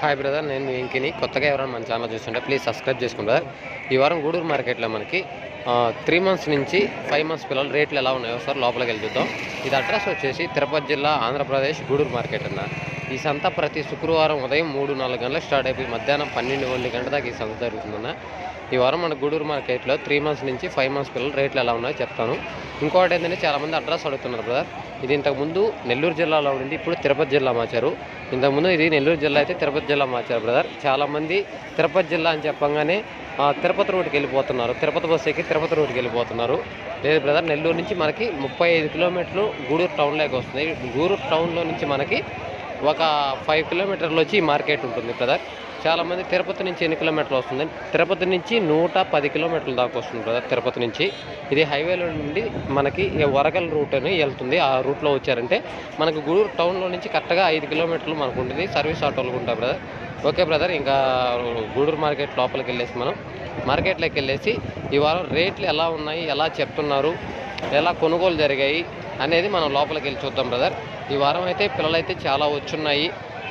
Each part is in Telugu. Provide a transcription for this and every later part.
హాయ్ బ్రదర్ నేను వెంకిని. కొత్తగా ఎవరైనా మన ఛానల్ చూస్తుంటే ప్లీజ్ సబ్స్క్రైబ్ చేసుకోండి బ్రదర్. ఈ వారం గూడూరు మార్కెట్లో మనకి త్రీ మంత్స్ నుంచి ఫైవ్ మంత్స్ పిల్లలు రేట్లు ఎలా ఉన్నాయో సార్ లోపలికి వెళ్ళి చూద్దాం. ఇది అడ్రస్ వచ్చేసి తిరుపతి జిల్లా ఆంధ్రప్రదేశ్ గూడూరు మార్కెట్ అన్న. ఈ సంత ప్రతి శుక్రవారం ఉదయం మూడు నాలుగు గంటలకు స్టార్ట్ అయిపోయి మధ్యాహ్నం పన్నెండు ఒంటి గంట దాకా ఈ సంత జరుగుతుందన్న. ఈ వారం మన గూడూరు మార్కెట్లో త్రీ మంత్స్ నుంచి ఫైవ్ మంత్స్ పిల్లలు రేట్లు ఎలా ఉన్నాయో చెప్తాను. ఇంకోటి ఏంటంటే చాలామంది అడ్రస్ అడుగుతున్నారు బ్రదర్ ఇది ఇంతకుముందు నెల్లూరు జిల్లాలో ఉండింది ఇప్పుడు తిరుపతి జిల్లా మార్చారు. ఇంతకుముందు ఇది నెల్లూరు జిల్లా అయితే తిరుపతి జిల్లా మార్చారు బ్రదర్ చాలామంది తిరుపతి జిల్లా అని చెప్పంగానే తిరుపతి రోడ్కి వెళ్ళిపోతున్నారు. తిరుపతి బస్సు ఎక్కి తిరుపతి రోడ్కి వెళ్ళిపోతున్నారు. లేదు బ్రదర్ నెల్లూరు నుంచి మనకి ముప్పై ఐదు కిలోమీటర్లు గూడూరు టౌన్లోకి వస్తుంది. గూడూరు టౌన్లో నుంచి మనకి ఒక ఫైవ్ కిలోమీటర్లు వచ్చి ఈ మార్కెట్ ఉంటుంది బ్రదర్ చాలామంది తిరుపతి నుంచి ఎన్ని కిలోమీటర్లు వస్తుంది? తిరుపతి నుంచి నూట పది కిలోమీటర్ల దాకా వస్తుంది బ్రదర్ తిరుపతి నుంచి. ఇది హైవేలో నుండి మనకి వరగల్ రూట్ అని వెళ్తుంది. ఆ రూట్లో వచ్చారంటే మనకు గూడూరు టౌన్లో నుంచి కరెక్ట్గా ఐదు కిలోమీటర్లు మనకు ఉంటుంది సర్వీస్ ఆటోలు ఉంటాయి బ్రదర్ ఓకే బ్రదర్ ఇంకా గూడూరు మార్కెట్ లోపలికి వెళ్ళేసి మనం మార్కెట్లోకి వెళ్ళేసి ఈ వారం రేట్లు ఎలా ఉన్నాయి ఎలా చెప్తున్నారు ఎలా కొనుగోలు జరిగాయి అనేది మనం లోపలికి వెళ్ళి చూద్దాం బ్రదర్ ఈ వారం అయితే పిల్లలైతే చాలా వచ్చున్నాయి.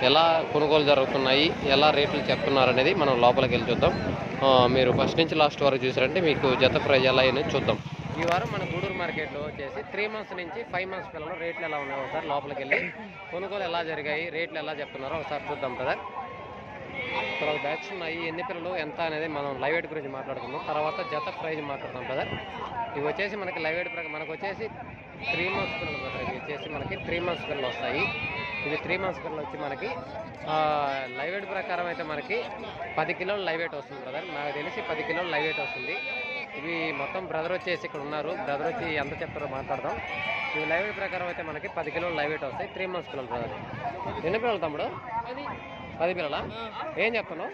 ఎలా కొనుగోలు జరుగుతున్నాయి ఎలా రేట్లు చెప్తున్నారు అనేది మనం లోపలికి వెళ్ళి చూద్దాం. మీరు ఫస్ట్ నుంచి లాస్ట్ వరకు చూసారంటే మీకు జత ప్రైజ్ ఎలా అనేది చూద్దాం. ఈ వారం మన గూడూరు మార్కెట్లో వచ్చేసి త్రీ మంత్స్ నుంచి ఫైవ్ మంత్స్ పిల్లలు రేట్లు ఎలా ఉన్నాయో ఒకసారి లోపలికి వెళ్ళి కొనుగోలు ఎలా జరిగాయి రేట్లు ఎలా చెప్తున్నారో ఒకసారి చూద్దాం కదా పిల్లలు బ్యాచ్ ఉన్నాయి ఎన్ని పిల్లలు ఎంత అనేది మనం లైవ్ వెయిట్ గురించి మాట్లాడుకుందాం. తర్వాత జత ప్రైజ్ మాట్లాడదాం కదా ఇవి వచ్చేసి మనకి లైవ్ వెయిట్ ప్రకారం మనకు వచ్చేసి త్రీ మంత్స్ పిల్లలు బ్రదర్ ఇవి వచ్చేసి మనకి త్రీ మంత్స్ పిల్లలు వస్తాయి. ఇవి త్రీ మంత్స్ పిల్లలు వచ్చి మనకి లైవ్ వెయిట్ ప్రకారం అయితే మనకి పది కిలోలు లైవ్ వెయిట్ వస్తుంది బ్రదర్ నాకు తెలిసి పది కిలోలు లైవ్ వెయిట్ వస్తుంది. ఇవి మొత్తం బ్రదర్ వచ్చేసి ఇక్కడ ఉన్నారు. బ్రదర్ వచ్చి ఎంత చెప్తారో మాట్లాడదాం. ఇవి లైవ్ వెయిట్ ప్రకారం అయితే మనకి పది కిలోలు లైవ్ వెయిట్ వస్తాయి. త్రీ మంత్స్ పిల్లలు బ్రదర్ ఎన్ని పిల్లలు తమ్ముడు? పది. పిల్లలా? ఏం చెప్తున్నావు?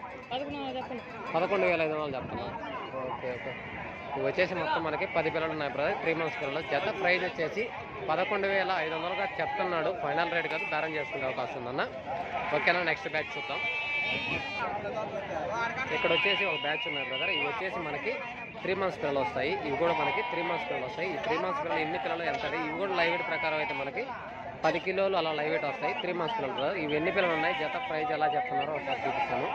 పదకొండు వేల ఐదు వందలు చెప్తున్నావు. Okay okay. ఇవి వచ్చేసి మొత్తం మనకి పది పిల్లలు ఉన్నాయి బ్రదర్ త్రీ మంత్స్ పిల్లలు. జత ప్రైజ్ వచ్చేసి పదకొండు వేల ఐదు వందలుగా చెప్తున్నాడు. ఫైనల్ రేట్ కాదు దారం చేసుకునే అవకాశం ఉందన్న. ఓకేనా నెక్స్ట్ బ్యాచ్ చూద్దాం. ఇక్కడ వచ్చేసి ఒక బ్యాచ్ ఉన్నాయి బ్రదర్ ఇవి వచ్చేసి మనకి త్రీ మంత్స్ పిల్లలు వస్తాయి. ఇవి కూడా మనకి త్రీ మంత్స్ పిల్లలు వస్తాయి. ఈ త్రీ మంత్స్ పిల్లలు ఎన్ని పిల్లలు ఎంత ఇవి కూడా లైవ్ వెయిట్ ప్రకారం అయితే మనకి పది కిలోలు అలా లైవ్ వెయిట్ వస్తాయి. త్రీ మంత్స్ పిల్లలు బ్రదర్ ఇవి ఎన్ని పిల్లలు ఉన్నాయి? జత ప్రైజ్ ఎలా చెప్తున్నారో ఒకసారి చూపిస్తాను.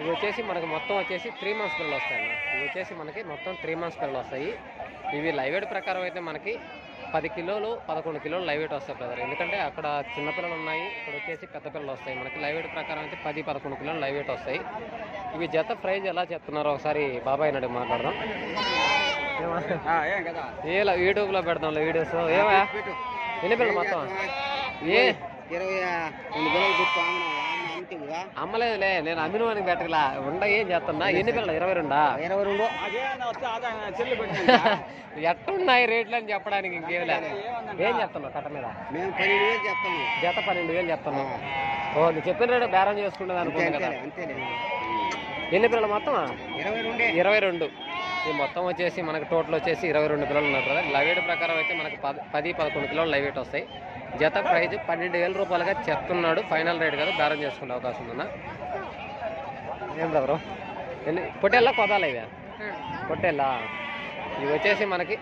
ఇవి వచ్చేసి మనకి మొత్తం వచ్చేసి త్రీ మంత్స్ పిల్లలు వస్తాయి అన్న. ఇవి వచ్చేసి మనకి మొత్తం త్రీ మంత్స్ పిల్లలు వస్తాయి. ఇవి లైవ్ వెయిట్ ప్రకారం అయితే మనకి పది కిలోలు పదకొండు కిలోలు లైవ్ వెయిట్ వస్తాయి బ్రదర్ ఎందుకంటే అక్కడ చిన్న పిల్లలు ఉన్నాయి ఇక్కడ వచ్చేసి పెద్ద పిల్లలు వస్తాయి. మనకి లైవ్ వెయిట్ ప్రకారం అయితే పది పదకొండు కిలోలు లైవ్ వెయిట్ వస్తాయి. ఇవి జత ప్రైజ్ ఎలా చెప్తున్నారో ఒకసారి బాబాయ్ నాడు మాట్లాడదాం? ఏం యూట్యూబ్లో పెడదాం వీడియోస్ ఏమా ఎన్ని పిల్లలు మొత్తం? ఏ? ఇరవై అమ్మలేదులే నేను అమ్మినవానికి పెట్టగలా ఉండ ఏం చేస్తున్నా? ఎన్ని పిల్లలు? ఇరవై రెండా? ఇరవై రెండు. ఎట్టున్నాయి రేట్లు అని చెప్పడానికి ఇంకేం లేదు ఏం చెప్తున్నావు కట్ట మీద? మేము పన్నెండు వేలు చెప్తాము జత పన్నెండు వేలు చెప్తున్నావు ఓ నువ్వు చెప్పిన రేటు బేరం చేసుకుంటుంది అనుకుంది కదా. అంతేలే ఎన్ని పిల్లలు మొత్తం ఇరవై రెండే. ఇరవై రెండు. ఈ మొత్తం వచ్చేసి మనకి టోటల్ వచ్చేసి ఇరవై రెండు పిల్లలు ఉన్నారు కదా. లైవ్ వెయిట్ ప్రకారం అయితే మనకి పది పది పదకొండు కిలోలు లైవ్ వెయిట్ వస్తాయి. జత ప్రైజ్ పన్నెండు వేల రూపాయలుగా చెప్తున్నాడు ఫైనల్ రేట్ కదా బేరం చేసుకునే అవకాశం ఉందన్న ఏం బ్రదరు ఎన్ని? పొట్టేళ్ళ కొదాలి ఇవే? పొట్టేళ్ళా? ఇవి వచ్చేసి మనకి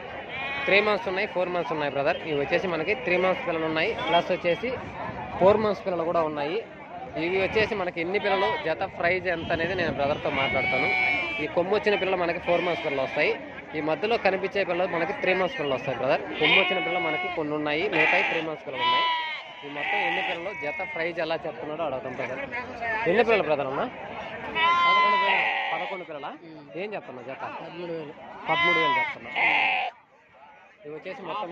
త్రీ మంత్స్ ఉన్నాయి ఫోర్ మంత్స్ ఉన్నాయి బ్రదర్ ఇవి వచ్చేసి మనకి త్రీ మంత్స్ పిల్లలు ఉన్నాయి. ప్లస్ వచ్చేసి ఫోర్ మంత్స్ పిల్లలు కూడా ఉన్నాయి. ఇవి వచ్చేసి మనకి ఎన్ని పిల్లలు? జత ప్రైజ్ ఎంత అనేది నేను బ్రదర్తో మాట్లాడతాను. ఈ కొమ్ము వచ్చిన పిల్లలు మనకి ఫోర్ మంత్స్ పిల్లలు వస్తాయి. ఈ మధ్యలో కనిపించే పిల్లలు మనకి త్రీ మంత్స్ పిల్లలు వస్తాయి బ్రదర్ కొమ్ము వచ్చిన పిల్లలు మనకి కొన్ని ఉన్నాయి మిగతాయి త్రీ మంత్స్ పిల్లలు ఉన్నాయి. ఈ మొత్తం ఎన్ని పిల్లలు? జత ప్రైజ్ ఎలా చెప్తున్నాడో అడుగుతాం బ్రదర్ ఎన్ని పిల్లలు బ్రదర్ అన్న? పదకొండు పిల్లలు. ఏం చెప్తున్నావు జత? పదమూడు వేలు పదమూడు వేలు చెప్తున్నా. ఇవి వచ్చేసి మొత్తం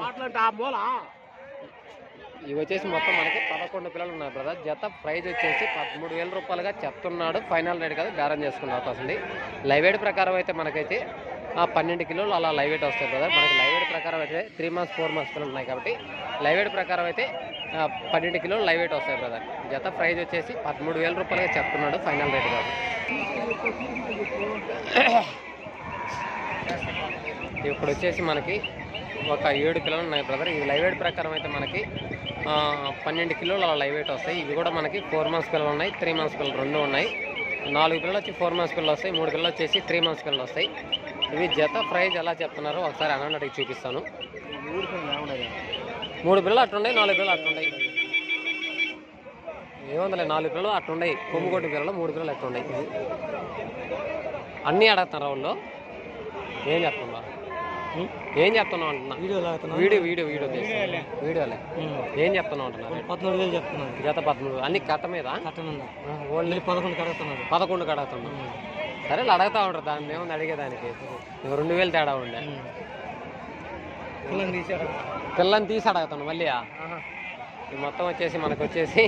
ఇవి వచ్చేసి మొత్తం మనకి పదకొండు పిల్లలు ఉన్నాయి బ్రదర్ జత ప్రైజ్ వచ్చేసి పదమూడు వేల రూపాయలుగా చెప్తున్నాడు. ఫైనల్ రేట్ కదా బేరం చేసుకునే అవకాశం ఉంది. లైవ్ ప్రకారం అయితే మనకైతే పన్నెండు కిలోలు అలా లైవ్ వెయిట్ వస్తాయి బ్రదర్ మనకి లైవ్ వెయిట్ ప్రకారం అయితే త్రీ మంత్స్ ఫోర్ మంత్స్ పిల్లలు ఉన్నాయి కాబట్టి లైవ్ వెయిట్ ప్రకారం అయితే పన్నెండు కిలోలు లైవ్ వెయిట్ వస్తాయి బ్రదర్ జత ప్రైజ్ వచ్చేసి పదమూడు వేల రూపాయలుగా చెప్తున్నాడు ఫైనల్ రేట్ కాదు ఇప్పుడు వచ్చేసి మనకి ఒక ఏడు కిలోలు ఉన్నాయి బ్రదర్ ఈ లైవ్ వెయిట్ ప్రకారం అయితే మనకి పన్నెండు కిలోలు అలా లైవ్ వెయిట్ వస్తాయి. ఇవి కూడా మనకి ఫోర్ మంత్స్ పిల్లలు ఉన్నాయి త్రీ మంత్స్ పిల్లలు రెండు ఉన్నాయి. నాలుగు పిల్లలు వచ్చి ఫోర్ మంత్స్ పిల్లలు వస్తాయి మూడు పిల్లలు వచ్చేసి త్రీ మంత్స్ పిల్లలు వస్తాయి. ఇవి జత ప్రైజ్ ఎలా చెప్తున్నారో? ఒకసారి అన్నట్టుకి చూపిస్తాను. మూడు పిల్లలు అట్లున్నాయి నాలుగు పిల్లలు అట్లున్నాయి ఏముందలే నాలుగు పిల్లలు అట్లున్నాయి కొమ్ము కొట్టిన పిల్లలు మూడు పిల్లలు ఎట్లున్నాయి అన్నీ అడుగుతున్నారు వాళ్ళు? ఏం చెప్తున్నా ఏం చెప్తున్నావు అంటున్నా? వీడియో వీడియో వీడియో వీడియోలే. ఏం చెప్తున్నావు అంటున్నారు పద్నాలుగు వేలు చెప్తున్నాను. జత పదమూడు అన్ని కట్ట మీద? ఓన్లీ పదకొండు కడుగుతున్నారు. పదకొండు కడుగుతున్నా. సరే అడుగుతా ఉంటారు దాన్ని ఏముంది అడిగేదానికి? రెండు వేలు తేడా ఉండే. పిల్లని తీసి అడుగుతాను మళ్ళీ మొత్తం వచ్చేసి మనకు వచ్చేసి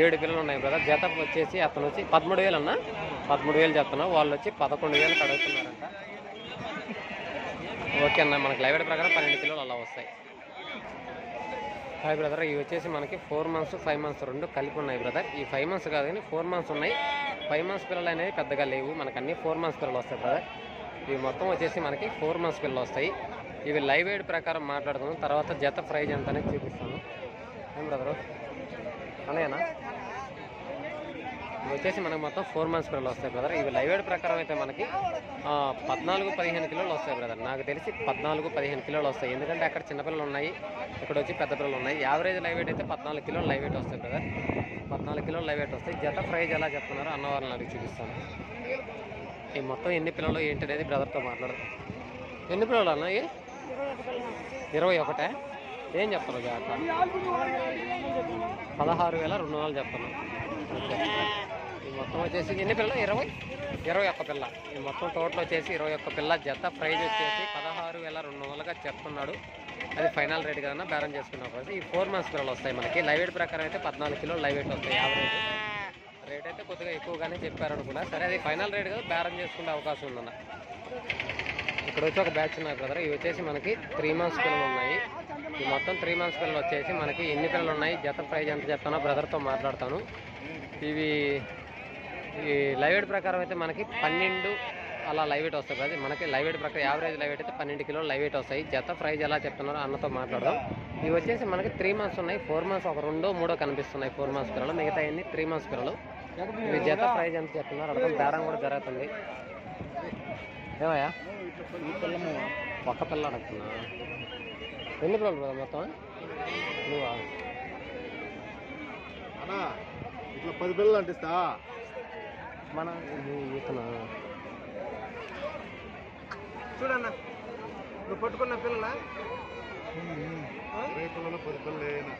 ఏడు పిల్లలు ఉన్నాయి కదా జత వచ్చేసి అతను వచ్చి పదమూడు వేలు అన్న? పదమూడు వేలు చెప్తున్నావు వాళ్ళు వచ్చి పదకొండు వేలు అడుగుతున్నారంట ఓకే అన్న మనకి లైవ్ ప్రకారం పన్నెండు కిలోలు అలా వస్తాయి. హాయ్ బ్రదర్ ఇవి వచ్చేసి మనకి ఫోర్ మంత్స్ ఫైవ్ మంత్స్ రెండు కలిపి ఉన్నాయి బ్రదర్. ఈ ఫైవ్ మంత్స్ కాదు కానీ ఫోర్ మంత్స్ ఉన్నాయి. ఫైవ్ మంత్స్ పిల్లలు అనేవి పెద్దగా లేవు. మనకు అన్ని ఫోర్ మంత్స్ పిల్లలు వస్తాయి బ్రదర్ ఇవి మొత్తం వచ్చేసి మనకి ఫోర్ మంత్స్ పిల్లలు వస్తాయి. ఇవి లైవ్ ఎయిడ్ ప్రకారం మాట్లాడుతాను తర్వాత జత ప్రైజ్ ఎంత అనేది చూపిస్తాను. ఏం బ్రదరు అన్నయ్యనా? ఇవి వచ్చేసి మనకు మొత్తం ఫోర్ మంత్స్ పిల్లలు వస్తాయి బ్రదర్ ఇవి లైవ్ ఎయిడ్ ప్రకారం అయితే మనకి పద్నాలుగు పదిహేను కిలోలు వస్తాయి బ్రదర్ నాకు తెలిసి పద్నాలుగు పదిహేను కిలోలు వస్తాయి ఎందుకంటే అక్కడ చిన్నపిల్లలు ఉన్నాయి ఇక్కడ వచ్చి పెద్ద పిల్లలు ఉన్నాయి. యావరేజ్ లైవ్ ఎయిట్ అయితే పద్నాలుగు కిలోలు లైవ్ ఎయిట్ వస్తాయి బ్రదర్ పద్నాలుగు కిలోలు లైవ్ ఎయిట్ వస్తాయి. జత ప్రైజ్ ఎలా చెప్తున్నారో అన్నవారిని అడిగి చూపిస్తాను. ఈ మొత్తం ఎన్ని పిల్లలు ఏంటి అనేది బ్రదర్తో మాట్లాడదాం. ఎన్ని పిల్లలు అన్నాయి ఇరవై ఒకటే. ఏం చెప్తారు జాగ్రత్త? పదహారు వేల రెండు వందలు చెప్తున్నాను ఓకే. మొత్తం వచ్చేసి ఎన్ని పిల్లలు ఇరవై? ఇరవై ఒక్క పిల్ల. ఈ మొత్తం టోటల్ వచ్చేసి ఇరవై ఒక్క పిల్ల జత. ప్రైజ్ వచ్చేసి పదహారు వేల రెండు వందలుగా చెప్తున్నాడు. అది ఫైనల్ రేట్ కన్నా బేరం చేసుకున్నాం కాబట్టి ఈ ఫోర్ మంత్స్ పిల్లలు వస్తాయి మనకి. లైవ్ వెయిట్ ప్రకారం అయితే పద్నాలుగు కిలోలు లైవ్ వెయిట్ వస్తాయి యావరేజ్ రేట్ అయితే కొద్దిగా ఎక్కువగానే చెప్పారు అనుకున్నా సరే అది ఫైనల్ రేట్ కదా బేరం చేసుకునే అవకాశం ఉందన్న. ఇక్కడ వచ్చి ఒక బ్యాచ్ ఉన్నారు బ్రదర్ ఇవి వచ్చేసి మనకి త్రీ మంత్స్ పిల్లలు ఉన్నాయి. ఈ మొత్తం త్రీ మంత్స్ పిల్లలు వచ్చేసి మనకి ఎన్ని పిల్లలు ఉన్నాయి? జత ప్రైజ్ ఎంత చెప్తానో బ్రదర్తో మాట్లాడతాను. ఇవి ఈ లైవ్ వెయిట్ ప్రకారం అయితే మనకి పన్నెండు అలా లైవ్ ఎయిట్ వస్తుంది అది మనకి లైవ్ ఎయిట్ ప్రకారం యావరేజ్ లైవ్ ఎయిట్ అయితే పన్నెండు కిలోలు లైవ్ ఎయిట్ వస్తాయి. జత ప్రైజ్ ఎలా చెప్తున్నారో అన్నతో మాట్లాడదాం. ఇవి వచ్చేసి మనకి త్రీ మంత్స్ ఉన్నాయి. ఫోర్ మంత్స్ ఒక రెండో మూడో కనిపిస్తున్నాయి ఫోర్ మంత్స్ పిల్లలు. మిగతా అన్ని త్రీ మంత్స్ పిల్లలు. ఇవి జత ప్రైజ్ ఎంత చెప్తున్నారు? అర్థం దారం కూడా జరుగుతుంది. ఏమయ్యా? ఒక్క పిల్ల అడుగుతున్నా. ఎన్ని పిల్లలు కదా మొత్తం? నువ్వా? ఇట్లా పది పిల్లలు అంటిస్తా. మన ఇతనా చూడన్న నువ్వు పట్టుకున్న పిల్లల? పిల్లలు పది పిల్లలు ఏనా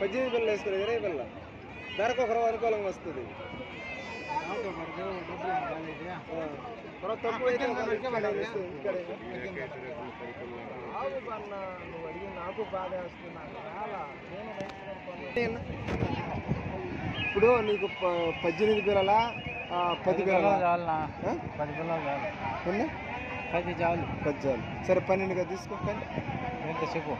పద్దెనిమిది పిల్లలు వేసుకోరు ఇరవై పిల్లల. ధరకు ఒకరు అనుకూలంగా వస్తుంది. నువ్వు అడిగి నాకు బాధ వేస్తున్నాను చాలా. నేను రైతులను కొనను. ఇప్పుడు నీకు పద్దెనిమిది పిల్లల పది పిల్లల పది పిల్లలు ఎన్ని? పది చాలు. పది చాలు. సరే పన్నెండుగా తీసుకో కానీ ఎంత చెప్పు.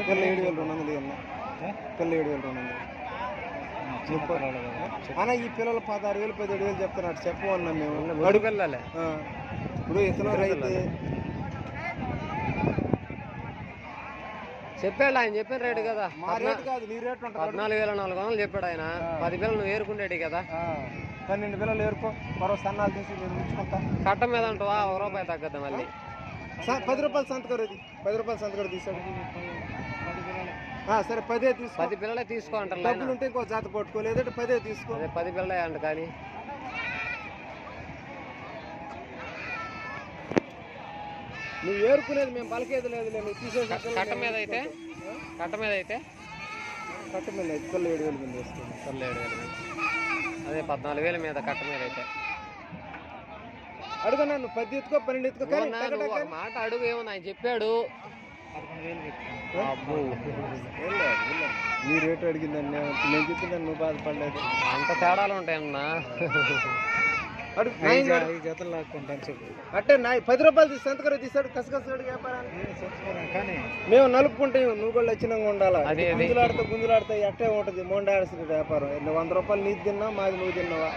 పిల్ల ఏడు వేల రెండు వందలు పిల్ల ఏడు వేల రెండు వందలు. అన్న ఈ పిల్లలు పదహారు వేలు పదిహేడు వేలు చెప్తున్నారు. చెప్పు అన్నా మేము. అడుగు. వెళ్ళాలి. ఆ. ఇప్పుడు ఇతను రైతు. చెప్పాడు ఆయన చెప్పిన రేటు కదా. పద్నాలుగు వేల నాలుగు వందలు చెప్పాడు ఆయన. పది పిల్లలు నువ్వు ఏరుకుండేటి కదా. పన్నెండు పిల్లలు ఏరుకో. మరో సన్నాలు తీసి నేను ఉంచుకుంటా. కట్ట మీద అంటావా? ఒక రూపాయి తగ్గద్దా మళ్ళీ? పది రూపాయలు సంతకం ఇది పది రూపాయలు సంతకం తీసాడు. సరే పదే తీసుకో. పది పిల్లలే తీసుకో అంటారు డబ్బులు ఉంటే ఇంకో జాత పట్టుకో లేదంటే పదే తీసుకో. అదే పది పిల్లలే అంట కానీ. నువ్వు ఏరుకునేది మేము పలికేది లేదు నువ్వు తీసేసి కట్ట మీద అయితే? కట్ట మీద అయితే? కట్ట మీద లేదు పిల్లలు ఏడు వేలు మీద వేసుకోండి పిల్లలు ఏడు వేలు మీద. అదే పద్నాలుగు వేల మీద కట్ట మీద అయితే. అడుగునా నువ్వు పది ఎత్తుకో పన్నెండు ఎత్తుకో మాట అడుగు ఏమో ఆయన చెప్పాడు. నీ రేటు అడిగిందని నేను చెప్పిందని నువ్వు బాధపడలేదు. అంత తేడాలు ఉంటాయన్నా అడుగు జతలు లాక్కుంటాను చెప్పు. అంటే నా పది రూపాయలు తీసి సంతకం తీసాడు కసకసాడు వ్యాపారాన్ని మేము నలుపుకుంటే నువ్వు కూడా లక్షణంగా ఉండాలా. గుంజులాడితే గుంజులాడితే అట్టే ఉంటది మొండాల్సిన వ్యాపారం. నువ్వు వంద రూపాయలు నీది తిన్నావు మాది నువ్వు తిన్నావా?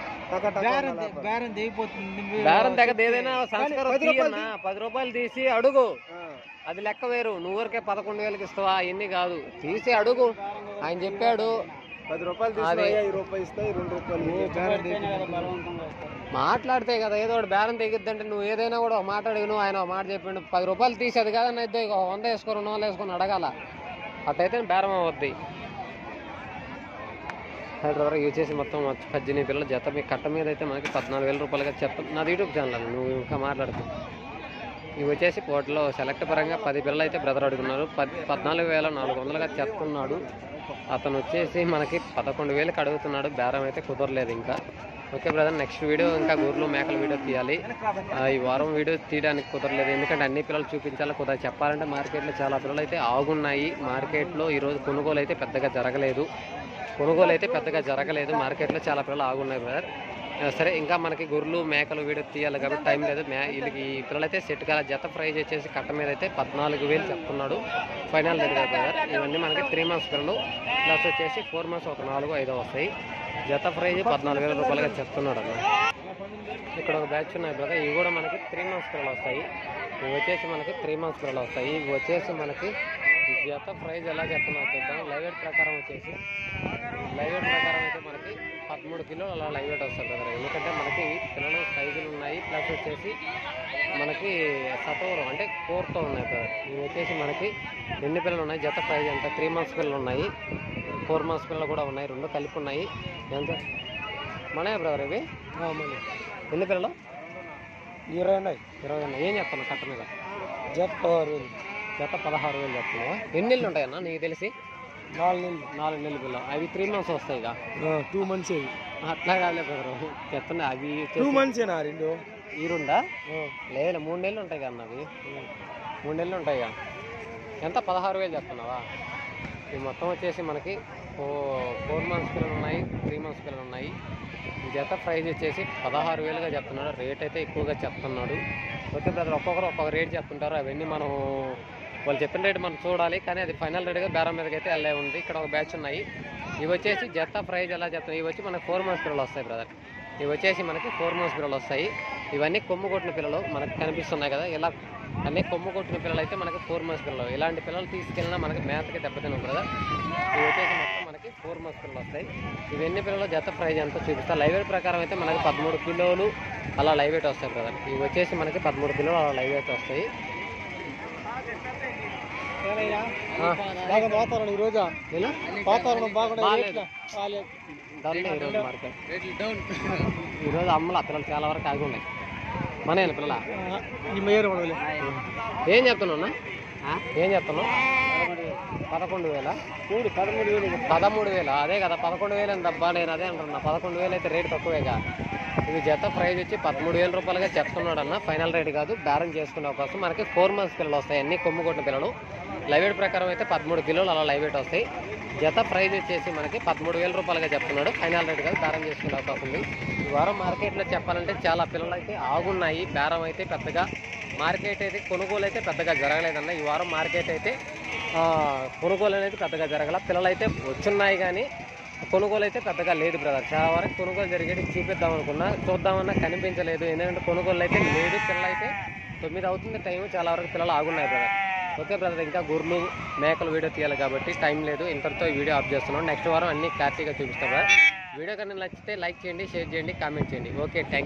బేరం ఏదైనా సంస్కారం పది రూపాయలు తీసి అడుగు. అది లెక్క వేరు. నువ్వు ఊరికే పదకొండు వేలకి ఇస్తావా? ఎన్ని కాదు. తీసి అడుగు. ఆయన చెప్పాడు. పది రూపాయలు మాట్లాడితే కదా ఏదో ఒకటి బేరం తెగిద్దంటే నువ్వు ఏదైనా కూడా ఒక మాట అడిగి నువ్వు ఆయన ఒక మాట చెప్పిండు. పది రూపాయలు తీసేది కదా ఇద్దో ఇక వంద వేసుకో రెండు వందలు వేసుకొని అడగాల. అట్టయితే బేరం అవుద్ది. హైదరాబాద్ యూజ్ చేసి మొత్తం పద్దెనిమిది పిల్లల జత మీ కట్ట మీద అయితే మనకి పద్నాలుగు వేల రూపాయలుగా చెప్తాం నాది యూట్యూబ్ ఛానల్ నువ్వు ఇంకా మాట్లాడుతూ ఇవి వచ్చేసి పోటీలో సెలెక్ట్ పరంగా పది పిల్లలు అయితే బ్రదర్ అడుగుతున్నారు. పది పద్నాలుగు వేల నాలుగు వందలుగా చెప్తున్నాడు అతను వచ్చేసి మనకి పదకొండు వేలకు అడుగుతున్నాడు. బేరం అయితే కుదరలేదు ఇంకా. ఓకే బ్రదర్ నెక్స్ట్ వీడియో ఇంకా గూర్లు మేకల వీడియో తీయాలి. ఆ, ఈ వారం వీడియో తీయడానికి కుదరలేదు. ఎందుకంటే అన్ని పిల్లలు చూపించాలి. కుదర చెప్పాలంటే మార్కెట్లో చాలా పిల్లలు అయితే ఆగున్నాయి. మార్కెట్లో ఈరోజు కొనుగోలు అయితే పెద్దగా జరగలేదు. కొనుగోలు అయితే పెద్దగా జరగలేదు. మార్కెట్లో చాలా పిల్లలు ఆగున్నాయి బ్రదర్. సరే ఇంకా మనకి గొర్రెలు మేకలు వీడు తీయాలి కాబట్టి టైం లేదు. మే వీళ్ళకి ఈ పిల్లలైతే సెట్ కాల జత ప్రైజ్ వచ్చేసి కట్ట మీద అయితే పద్నాలుగు వేలు చెప్తున్నాడు. ఫైనల్ దగ్గర బ్రదర్ ఇవన్నీ మనకి త్రీ మంత్స్ పిల్లలు. ప్లస్ వచ్చేసి ఫోర్ మంత్స్ ఒక నాలుగు ఐదో వస్తాయి. జత ప్రైజ్ పద్నాలుగు వేల రూపాయలుగా చెప్తున్నాడు అన్న. ఇక్కడ ఒక బ్యాచ్ ఉన్నాయి బ్రదర్ ఇవి కూడా మనకి త్రీ మంత్స్ పిల్లలు వస్తాయి. ఇవి వచ్చేసి మనకి త్రీ మంత్స్ పిల్లలు వస్తాయి. ఇవి వచ్చేసి మనకి జత ప్రైజ్ ఎలా చెప్తున్నా చూద్దాం. లైవ్ ప్రకారం వచ్చేసి. లైవ్ ప్రకారం పదమూడు కిలోలు అలా లైవ్ వెయిట్ వస్తుంది బ్రదర్ ఎందుకంటే మనకి పిల్లలు సైజులు ఉన్నాయి ప్లస్ వచ్చేసి మనకి సతవరం అంటే కోర్తో ఉన్నాయి బ్రదర్ ఇవి వచ్చేసి మనకి ఎన్ని పిల్లలు ఉన్నాయి జత ప్రైజ్ ఎంత త్రీ మంత్స్ పిల్లలు ఉన్నాయి. ఫోర్ మంత్స్ పిల్లలు కూడా ఉన్నాయి రెండు కలిపి ఉన్నాయి. ఎంత? మనయా బ్రదర్ ఇవి? ఎన్ని పిల్లలు? ఇరవై ఉన్నాయి. ఇరవై ఉన్నాయి. ఏం చెప్తాను కట్ట మీద? చెప్పారు జత పదహారు వేలు చెప్తున్నావా ఎన్ని నెలలు ఉంటాయన్నా నీకు తెలిసి? నాలుగు నెలలు. నాలుగు నెలలు పిల్ల. అవి త్రీ మంత్స్ వస్తాయి ఇక టూ మంత్స్ అట్లా కాదులే బ్రదర్. చెప్తున్నా అవి టూ మంత్స్ ఏనా రెండు? ఈ రెండా? లేదు మూడు నెలలు ఉంటాయి కదా అవి మూడు నెలలు ఉంటాయి కదా. ఎంత? పదహారు వేలు చెప్తున్నావా? ఇవి మొత్తం వచ్చేసి మనకి ఓ ఫోర్ మంత్స్ పిల్లలు ఉన్నాయి త్రీ మంత్స్ పిల్లలు ఉన్నాయి. జత ప్రైస్ వచ్చేసి పదహారు వేలుగా చెప్తున్నాడు. రేట్ అయితే ఎక్కువగా చెప్తున్నాడు. ఓకే బ్రదర్ ఒక్కొక్కరు ఒక్కొక్క రేట్ చెప్తుంటారు. అవన్నీ మనం వాళ్ళు చెప్పిన రేట్ మనం చూడాలి. కానీ అది ఫైనల్ రేట్గా బేరం మీదకి అయితే వెళ్ళే ఉంది. ఇక్కడ ఒక బ్యాచ్ ఉన్నాయి. ఇవి వచ్చేసి జత ప్రైజ్ ఎలా చెప్తాం? ఇవి వచ్చి మనకు ఫోర్ మంత్స్ పిల్లలు వస్తాయి బ్రదర్ ఇవి వచ్చేసి మనకి ఫోర్ మంత్స్ పిల్లలు వస్తాయి. ఇవన్నీ కొమ్ము కొట్టిన పిల్లలు మనకు కనిపిస్తున్నాయి కదా ఇలా అన్నీ కొమ్ము కొట్టిన పిల్లలు అయితే మనకి ఫోర్ మంత్స్ పిల్లలు. ఇలాంటి పిల్లలు తీసుకెళ్ళినా మనకి మేతకి దెబ్బతిన బ్రదర్ ఇవి వచ్చేసి మొత్తం మనకి ఫోర్ మంత్స్ పిల్లలు వస్తాయి. ఇవన్నీ పిల్లలు జత ప్రైజ్ ఎంతో చూపిస్తా? లైవ్ వెయిట్ ప్రకారం అయితే మనకి పదమూడు కిలోలు అలా లైవ్ వెయిట్ వస్తాయి బ్రదర్ ఇవి వచ్చేసి మనకి పదమూడు కిలోలు అలా లైవ్ వెయిట్ వస్తాయి. బాగా వాతావరణం? వాతావరణం ఈరోజు మార్కెట్. ఈరోజు అమ్మలు పిల్లలు చాలా వరకు ఆగి ఉన్నాయి. మన పిల్లల? ఈ మేయర్ ఏం చెప్తున్నావు ఏం చెప్తున్నావు పదకొండు వేల? మూడు పదమూడు వేలు పదమూడు వేల? అదే కదా పదకొండు వేలు అని డబ్బా నేను అదే అంటున్నా. పదకొండు వేలు అయితే రేట్ తక్కువేగా. ఇది జత ప్రైస్ వచ్చి పదమూడు వేల రూపాయలుగా చెప్తున్నాడు అన్న. ఫైనల్ రేట్ కాదు బేరం చేసుకునే అవకాశం. మనకి ఫోర్ మంత్స్ పిల్లలు వస్తాయి అన్ని కొమ్ము కొట్టిన పిల్లలు. లైవ్ వెయిట్ ప్రకారం అయితే పదమూడు కిలోలు అలా లైవ్ వెయిట్ వస్తాయి. జత ప్రైస్ వచ్చేసి మనకి పదమూడు వేల రూపాయలుగా చెప్తున్నాడు. ఫైనల్ రేట్ కాదు బేరం చేసుకునే అవకాశం ఉంది. ఈ వారం మార్కెట్లో చెప్పాలంటే చాలా పిల్లలు అయితే ఆగున్నాయి. బేరం అయితే పెద్దగా మార్కెట్ అయితే కొనుగోలు అయితే పెద్దగా జరగలేదన్న. ఈ వారం మార్కెట్ అయితే కొనుగోలు అనేది పెద్దగా జరగల. పిల్లలు అయితే వచ్చున్నాయి కానీ కొనుగోలు అయితే పెద్దగా లేదు బ్రదర్. చాలా వరకు కొనుగోలు జరిగేది చూపిద్దాం అనుకున్నా. చూద్దామన్నా కనిపించలేదు. ఎందుకంటే కొనుగోలు అయితే లేదు. పిల్లలు అయితే తొమ్మిది అవుతుంది టైం చాలా వరకు పిల్లలు ఆగున్నాయి బ్రదర్. ఓకే బ్రదర్ ఇంకా గుర్లు మేకలు వీడియో తీయాలి కాబట్టి టైం లేదు. ఇంతటితో ఈ వీడియో ఆఫ్ చేస్తున్నాం నెక్స్ట్ వారం అన్ని క్లారిటీగా చూపిస్తాం బ్రదర్ వీడియో కన్నా నచ్చితే లైక్ చేయండి షేర్ చేయండి కామెంట్ చేయండి. Okay thank